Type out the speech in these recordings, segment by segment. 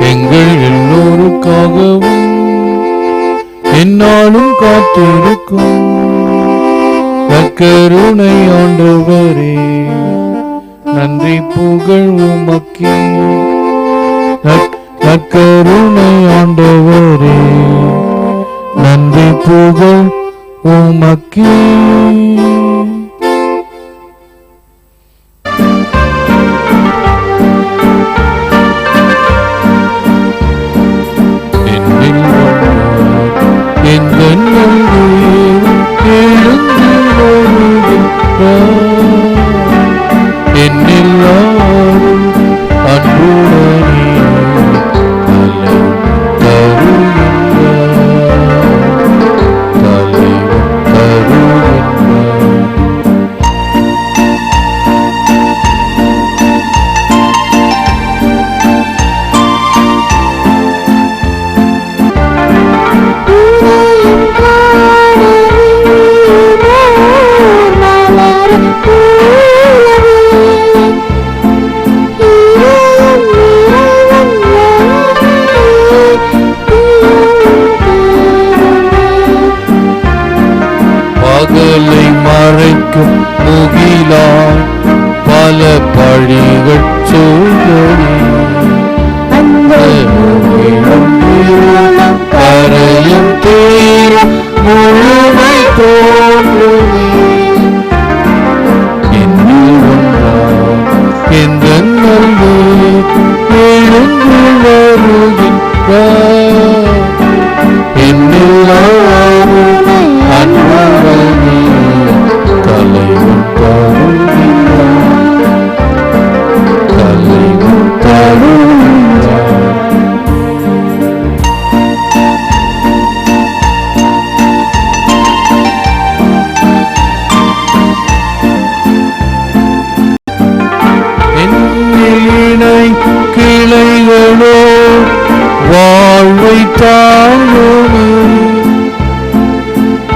எங்கள் எல்லோருக்காகவும் என்னாலும் காத்திருக்கும். நற்கருணை ஆண்டவரே நன்றி புகழ் உமக்கே நற்- நற்கருணை ஆண்டவரே நன்றி புகழ் உமக்கே மறைக்கும் முகிலாய் பல பழிகள் சூழலே கரையும் தீரும் முழுமை தோன்றுமே.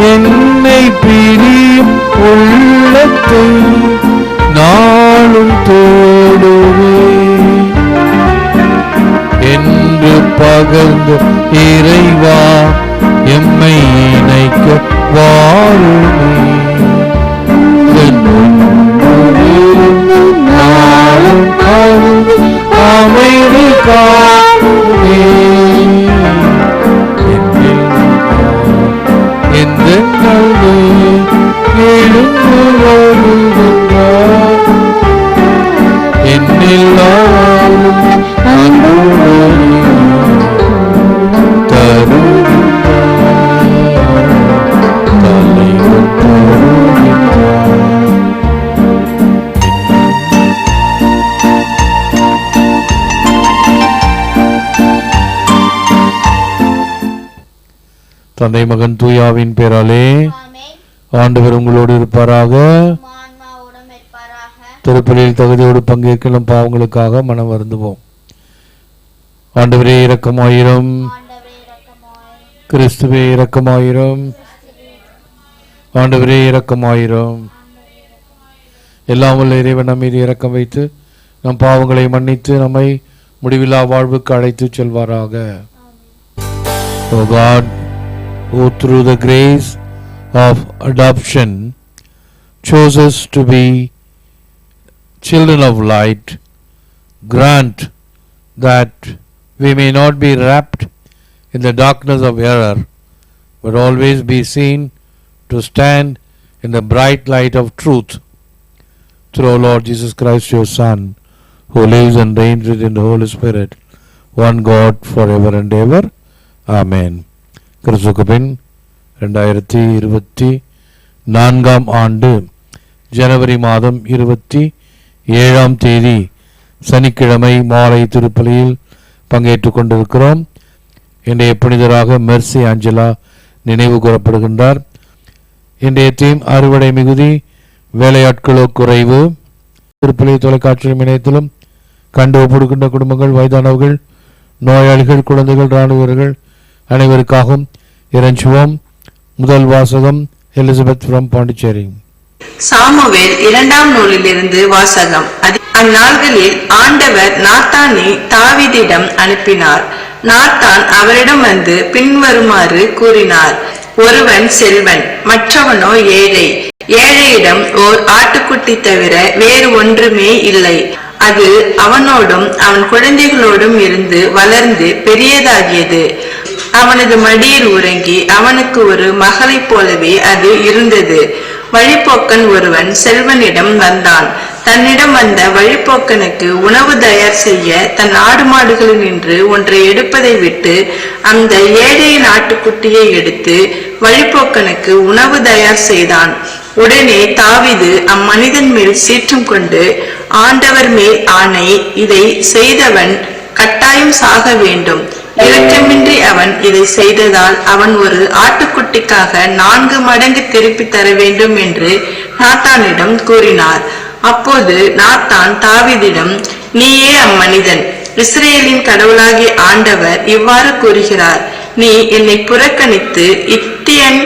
என்னை பிரியும் உள்ளத்தை நாளும் தோடுவே. என்று பகர்ந்து இறைவா எம்மை இணைக்க வாருமே நாளும் அமைதி காணுமே. எந்த தந்தை மகன் தூயாவின் பேராலே. ஆண்டவர் உங்களோடு இருப்பாராக. திருப்பலியில் தகுதியோடு பங்கேற்கலாம் பாவங்களுக்காக மனம் வருந்துவோம். ஆண்டவரே இரக்கமாயிரம். கிறிஸ்துவே இரக்கமாயிரம். ஆண்டவரே இரக்கமாயிரம். எல்லாம் வல்ல இறைவன் மீது இரக்கம் வைத்து நம் பாவங்களை மன்னித்து நம்மை முடிவில்லா வாழ்வுக்கு அழைத்துச் செல்வாராக. O God, who through the grace of adoption chose us to be children of light, grant that we may not be wrapped in the darkness of error, but always be seen to stand in the bright light of truth through our Lord Jesus Christ, your Son, who lives and reigns within the Holy Spirit, one God forever and ever. Amen. கிறிஸ்துக்கு பின் ரெண்டாயிரத்தி இருபத்தி நான்காம் ஆண்டு ஜனவரி மாதம் இருபத்தி ஏழாம் தேதி சனிக்கிழமை மாலை திருப்பலியில் பங்கேற்றுக் கொண்டிருக்கிறோம். இன்றைய புனிதராக மெர்சி ஆஞ்சலா நினைவு கூறப்படுகின்றார். இன்றைய தீம் அறுவடை மிகுதி வேலையாட்களோ குறைவு. திருப்பலி தொலைக்காட்சி இணையத்திலும் கண்டு ஒப்படுகின்ற குடும்பங்கள் வயதானவர்கள் நோயாளிகள் குழந்தைகள் இராணுவர்கள் அனைவருக்காகவும் இறைஞ்சுவோம். முதல் வாசகம் எலிசபெத் ஃப்ரம் பாண்டிச்சேரி. சாமுவேல் இரண்டாம் நூலிலிருந்து வாசகம். அந்நாள்களில் ஆண்டவர் நாத்தானை தாவிதிடம் அனுப்பினார். நாத்தான் அவரிடம் வந்து பின்வருமாறு கூறினார் ஒருவன் செல்வன் மற்றவனோ ஏழை. ஏழையிடம் ஓர் ஆட்டுக்குட்டி தவிர வேறு ஒன்றுமே இல்லை. அது அவனோடும் அவன் குழந்தைகளோடும் இருந்து வளர்ந்து பெரியதாகியது. அவனது மடியில் உறங்கி அவனுக்கு ஒரு மகளைப் போலவே அது இருந்தது. வழிப்போக்கன் ஒருவன் செல்வனிடம் வந்தான். தன்னிடம் வந்த வழிப்போக்கனுக்கு உணவு தயார் செய்ய தன் ஆடு மாடுகளில் நின்று ஒன்றை எடுப்பதை விட்டு அந்த ஏழையின் ஆட்டுக்குட்டியை எடுத்து வழிப்போக்கனுக்கு உணவு தயார் செய்தான். உடனே தாவிது அம்மனிதன் மேல் சீற்றம் கொண்டு ஆண்டவர் மேல் ஆணை இதை செய்தவன் கட்டாயம் சாக வேண்டும். இரக்கமின்றி அவன் இதை செய்ததால் அவன் ஒரு ஆட்டுக்குட்டிக்காக நான்கு மடங்கு திருப்பி தர வேண்டும் என்று நாத்தானிடம் கூறினார். அப்போது நாத்தான் தாவிதிடம் நீயே அம்மனிதன் இஸ்ரேலின் கடவுளாகிய ஆண்டவர் இவ்வாறு கூறுகிறார். நீ என்னை புறக்கணித்து இத்தியன்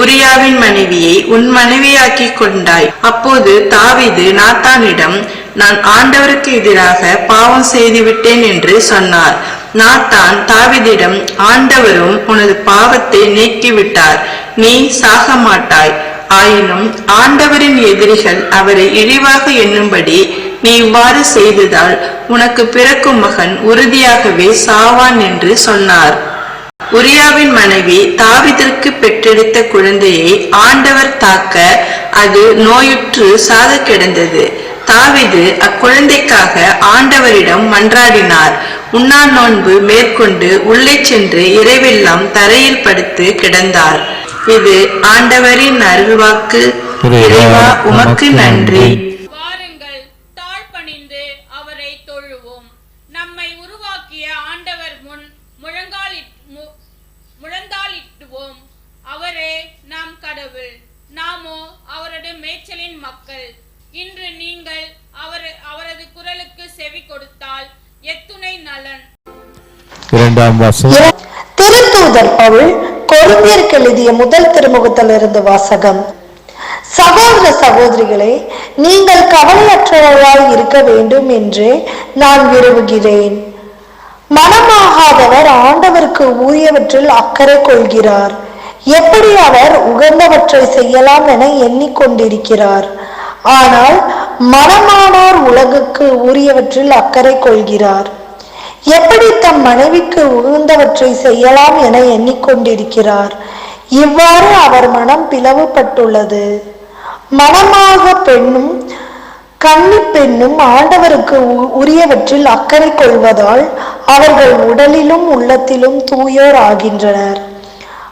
உரியாவின் மனைவியை உன் மனைவியாக்கி கொண்டாய். அப்போது தாவிது நாத்தானிடம் நான் ஆண்டவருக்கு எதிராக பாவம் செய்துவிட்டேன் என்று சொன்னார். நாத்தான் தாவிதிடம் ஆண்டவரும் உனது பாவத்தை நீக்கிவிட்டார். நீ சாக மாட்டாய். ஆயினும் ஆண்டவரின் எதிரிகள் அவரை இழிவாக எண்ணும்படி நீ இவ்வாறு செய்ததால் உனக்கு பிறக்கும் மகன் உறுதியாகவே சாவான் என்று சொன்னார். உரியாவின் மனைவி தாவிதற்கு பெற்றெடுத்த குழந்தையை ஆண்டவர் தாக்க அது நோயுற்று சாத கிடந்தது தாவிது அக்குழந்தைக்காக ஆண்டவரிடம் மன்றாடினார். உண்ணா நோன்பு மேற்கொண்டு உள்ளே சென்று இரவெல்லாம் தரையில் படுத்து கிடந்தார். இது ஆண்டவரின் அருள்வாக்கு. இறைவா உமக்கு நன்றி. வாருங்கள் தாழ்பணிந்து அவரை தொழுவோம். நம்மை உருவாக்கிய ஆண்டவர் முன் முழந்தாளிட்டுவோம். அவரே நாம் கடவுள். நாமோ அவரது மேய்ச்சலின் மக்கள். இன்று நீங்கள் அவர் அவரது குரலுக்கு செவி கொடுத்தால் எத்துணை நலன். இரண்டாம் வாசகம். திருத்தூதர் பவுல் கொரிந்தியருக்கு எழுதிய முதல் திருமுகத்திலிருந்து வாசகம். சகோதர சகோதரிகளே நீங்கள் கவலையற்றவர்களாய் இருக்க வேண்டும் என்று நான் விரும்புகிறேன். மனமாகாதவர் ஆண்டவருக்கு உரியவற்றில் அக்கறை கொள்கிறார். எப்படி அவர் உகந்தவற்றை செய்யலாம் என எண்ணிக்கொண்டிருக்கிறார். ஆனால் மனமானார் உலகுக்கு உரியவற்றில் அக்கறை கொள்கிறார். எப்படி தம் மனைவிக்கு உகந்தவற்றை செய்யலாம் என எண்ணிக்கொண்டிருக்கிறார். இவ்வாறு அவர் மனம் பிளவுபட்டுள்ளது. மனமாக பெண்ணும் கன்னி பெண்ணும் ஆண்டவருக்கு உ- உரியவற்றில் அக்கறை கொள்வதால் அவர்கள் உடலிலும் உள்ளத்திலும் தூயோர் ஆகின்றனர்.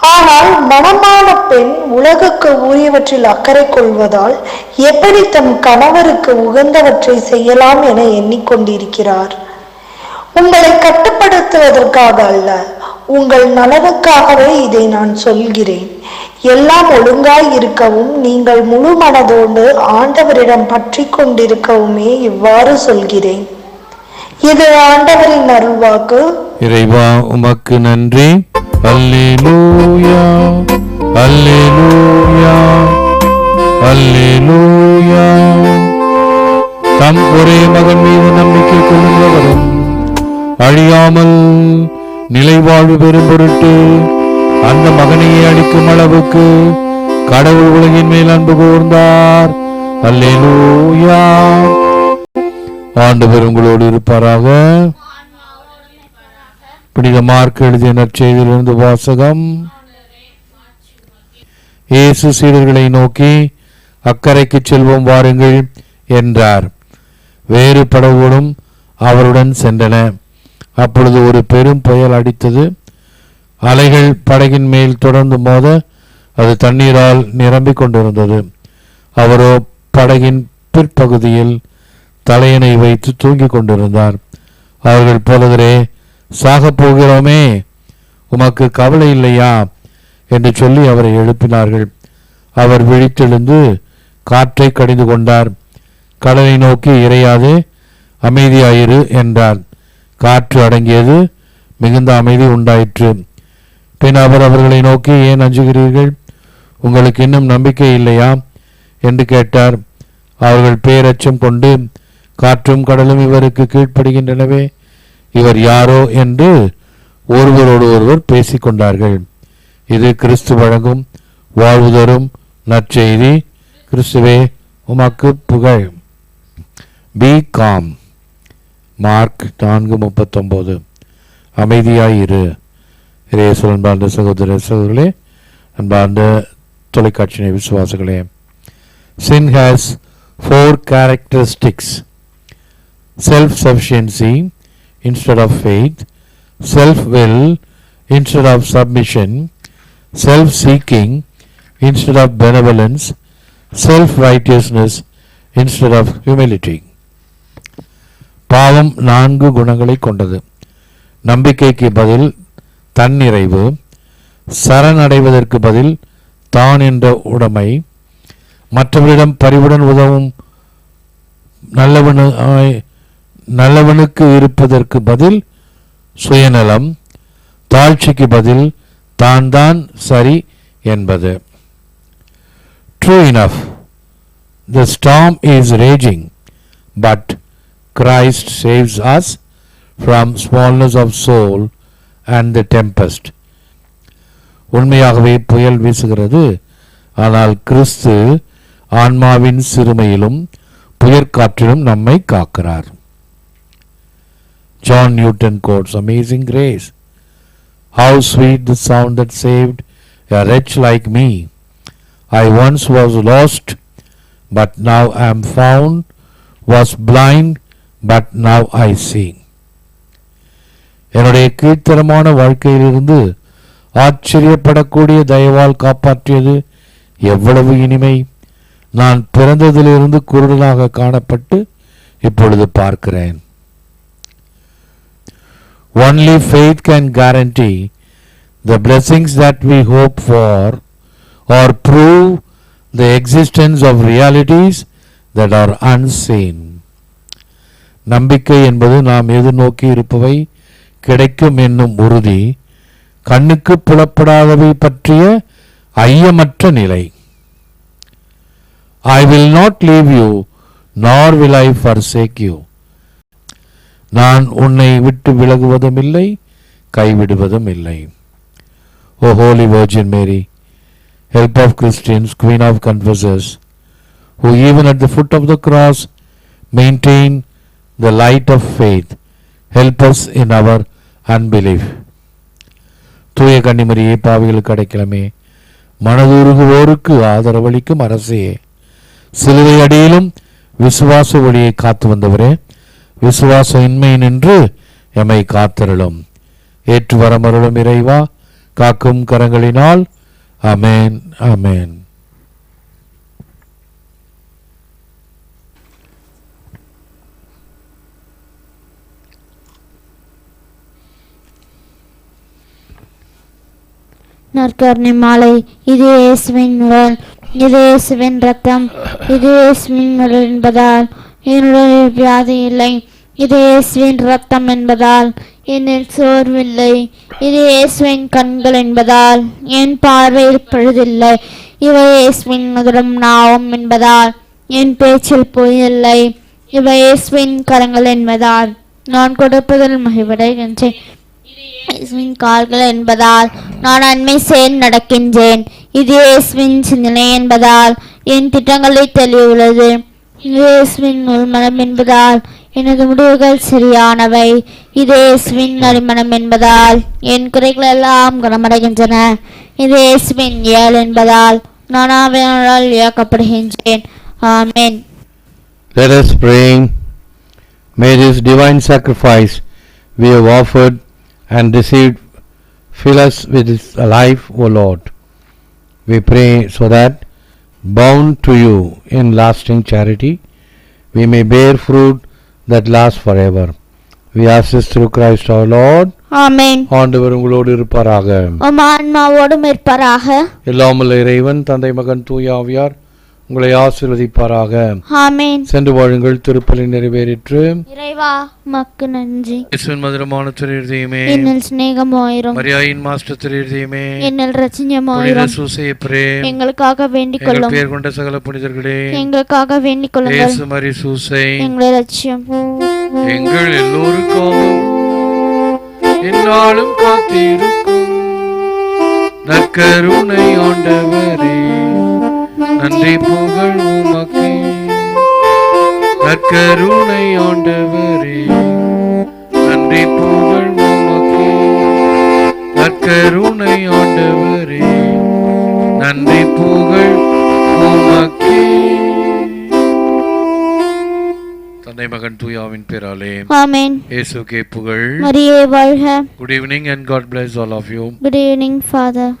ஆனால் மனமான பெண் உலகுக்கு உரியவற்றில் அக்கறை கொள்வதால் எப்படி தம் கணவருக்கு உகந்தவற்றை செய்யலாம் என எண்ணிக்கொண்டிருக்கிறார். உங்களை கட்டுப்படுத்துவதற்காக அல்ல உங்கள் நலனுக்காகவே இதை நான் சொல்கிறேன். எல்லாம் ஒழுங்காய் இருக்கவும் நீங்கள் முழு மனதோடு ஆண்டவரிடம் பற்றி கொண்டிருக்கவுமே இவ்வாறு சொல்கிறேன். இது ஆண்டவரின் அருள்வாக்கு. இறைவா உமக்கு நன்றி. அல்லேலூயா அல்லேலூயா அல்லேலூயா தம் ஒரே மகன் மீது நம்பிக்கை கொள்ளுகிறவரும் அழியாமல் நிலைவாழ்வு பெறும் பொருட்டு அந்த மகனையே அளிக்கும் அளவுக்கு கடவுள் உலகின் மேல் அன்பு கூர்ந்தார். அல்லேலூயா ஆண்டவர் உங்களோடு இருப்பாராக. புனித மார்க் எழுதிய நற்செய்தியிலிருந்து வாசகம். இயேசு சீடர்களை நோக்கி அக்கறைக்கு செல்வோம் வாருங்கள் என்றார். வேறு படவோடும் அவருடன் சென்றன. அப்பொழுது ஒரு பெரும் புயல் அடித்தது. அலைகள் படகின் மேல் தொடர்ந்து மோத அது தண்ணீரால் நிரம்பிக் கொண்டிருந்தது. அவரோ படகின் பிற்பகுதியில் தலையணை வைத்து தூங்கிக் கொண்டிருந்தார். அவர்கள் போலதரே சாகப் போகிறோமே உமக்கு கவலை இல்லையா? என்று சொல்லி அவரை எழுப்பினார்கள். அவர் விழித்தெழுந்து காற்றை கடிந்து கொண்டார். கடலை நோக்கி இறையாதே அமைதியாயிரு என்றார். காற்று அடங்கியது மிகுந்த அமைதி உண்டாயிற்று. பின் அவர் அவர்களை நோக்கி ஏன் அஞ்சுகிறீர்கள்? உங்களுக்கு இன்னும் நம்பிக்கை இல்லையா? என்று கேட்டார். அவர்கள் பேரச்சம் கொண்டு காற்றும் கடலும் இவருக்கு கீழ்ப்படுகின்றனவே இவர் யாரோ என்று ஒருவரோடு ஒருவர் பேசிக்கொண்டார்கள். இது கிறிஸ்து வழங்கும் வாழ்வு தரும் நற்செய்தி. கிறிஸ்துவே உமக்கு புகழ். B com. மார்க் நான்கு முப்பத்தொம்போது. அமைதியாயிரு அன்பார்ந்த சகோதர சகோதரர்களே அன்பார்ந்த தொலைக்காட்சி விசுவாசிகளே sin has four characteristics self sufficiency instead of faith, self will instead of submission, self seeking instead of benevolence, self righteousness instead of humility. பாவம் நான்கு குணங்களை கொண்டது நம்பிக்கைக்கு பதில் தன்னிறைவு சரணடைவதற்கு பதில் தான் என்ற உடைமை மற்றவரிடம் பரிவுடன் உதவும் நல்லவனு ஆய்- நல்லவனுக்கு இருப்பதற்கு பதில் சுயநலம் தாழ்ச்சிக்கு பதில் தான் தான் சரி என்பது. True enough the storm is raging but Christ saves us from smallness of soul and the tempest உண்மையாகவே புயல் வீசுகிறது ஆனால் கிறிஸ்து ஆன்மாவின் சிறுமையிலும் புயற்காற்றிலும் நம்மை காக்கிறார். John Newton quotes Amazing Grace. How sweet the sound that saved a wretch like me. I once was lost, but now I am found, was blind, but now I see. என்னுடைய கீழ்த்தரமான வாழ்க்கையிலிருந்து ஆச்சரியப்படக்கூடிய தயவால் காப்பாற்றியது எவ்வளவு இனிமை நான் பிறந்ததிலிருந்து குருடனாக காணப்பட்டு இப்பொழுது பார்க்கிறேன் Only faith can guarantee the blessings that we hope for or prove the existence of realities that are unseen. நம்பிக்கை என்பது நாம் எதிர்நோக்கி இருப்பவை கிடைக்கும் என்னும் உறுதி கண்ணுக்கு புலப்படாதவை பற்றிய ஐயமற்ற நிலை I will not leave you nor will I forsake you நான் உன்னை விட்டு விலகுவதும் இல்லை கைவிடுவதும் இல்லை O holy virgin Mary help of Christians queen of confessors who even at the foot of the cross maintain the light of faith help us in our unbelief தூய கன்னிமரியே பாவிகளுக்கு அடைக்கலமே மனதுருகுவோருக்கு ஆதரவளிக்கும் அரசையே சிலுவை அடியிலும் விசுவாச ஒளியை காத்து வந்தவரே விசுவாச இன்மை நின்று எமை காத்தருளும். ஏற்று வரமருளும் இறைவா காக்கும் கரங்களினால் அமேன் அமேன் நற்கருணை மாலை இது இயேசுவின் உடல் இது இயேசுவின் ரத்தம் இது இயேசுவின் என்பதால் என்னுடைய வியாதி இல்லை. இது இயேசுவின் ரத்தம் என்பதால் என்னில் சோர்வில்லை. இது இயேசுவின் கண்கள் என்பதால் என் பார்வையில் பழுதில்லை இவை இயேசுவின் மதுரம் நாவும் என்பதால் என் பேச்சில் பொய்யில்லை இவை இயேசுவின் கரங்கள் என்பதால் நான் கொடுப்பதில் மகிழ்வடைகின்றேன் இயேசுவின் கால்கள் என்பதால் நான் அண்மை சேர் நடக்கின்றேன். இது இயேசுவின் சிந்தனை என்பதால் என் திட்டங்களை தெளிவுள்ளது. இது இயேசுவின் உள்மனம் என்பதால் எனது முடிவுகள் சரியானவை இது இயேசுவின் நறுமணம் என்பதால் என் குறைகள் எல்லாம் குணமடைகின்றன இது இயேசுவின் இயல் என்பதால் நான் ஆவியானவரால் இயக்கப்படுகின்றேன் ஆமென் Let us pray. May this divine sacrifice we have offered and received fill us with its life, O Lord. We pray so that, bound to you in lasting charity, we may bear fruit that lasts forever. We ask this through Christ our Lord. ஆமென் ஆண்டவர் உங்களோடு இருப்பாராக உம் ஆன்மாவோடும் இருப்பாராக எல்லாமல்ல இறைவன் தந்தை மகன் தூய ஆவியார் உங்களை ஆசீர்வதிப்பாராக. ஆமென். சென்று வாழுங்கள் திருப்பலி நிறைவேறிற்று. இறைவா மக்கு நன்றி. இயேசுவின் மதுரமான திருதயமே என்னில் சிநேகமாயிரும் மரியாயின் மாஸ்டர் திருதயமே என்னில் சூசைய பிரேம் எங்களுக்காக வேண்டிக் கொள்ளும் பேர் கொண்ட சகல புனிதர்களே. எங்களுக்காக வேண்டிக் கொள்ளுங்கள் இயேசு மரி சூசை. எங்களை லட்சியம். எங்கள் எல்லோருக்காகவும் என்னாலும் காத்திருக்கும். நற்கருணை ஆண்டவரே. நன்றி புகழ் உமக்கே நற்கருணை ஆண்டவரே. நன்றி புகழ் உமக்கே நற்கருணை ஆண்டவரே. நன்றி புகழ் உமக்கே தந்தை மகன் தூயாவின் பேராலே ஆமென். இயேசுக்கே புகழ். மரியே வாழ்க. Good evening and God bless all of you. Good evening father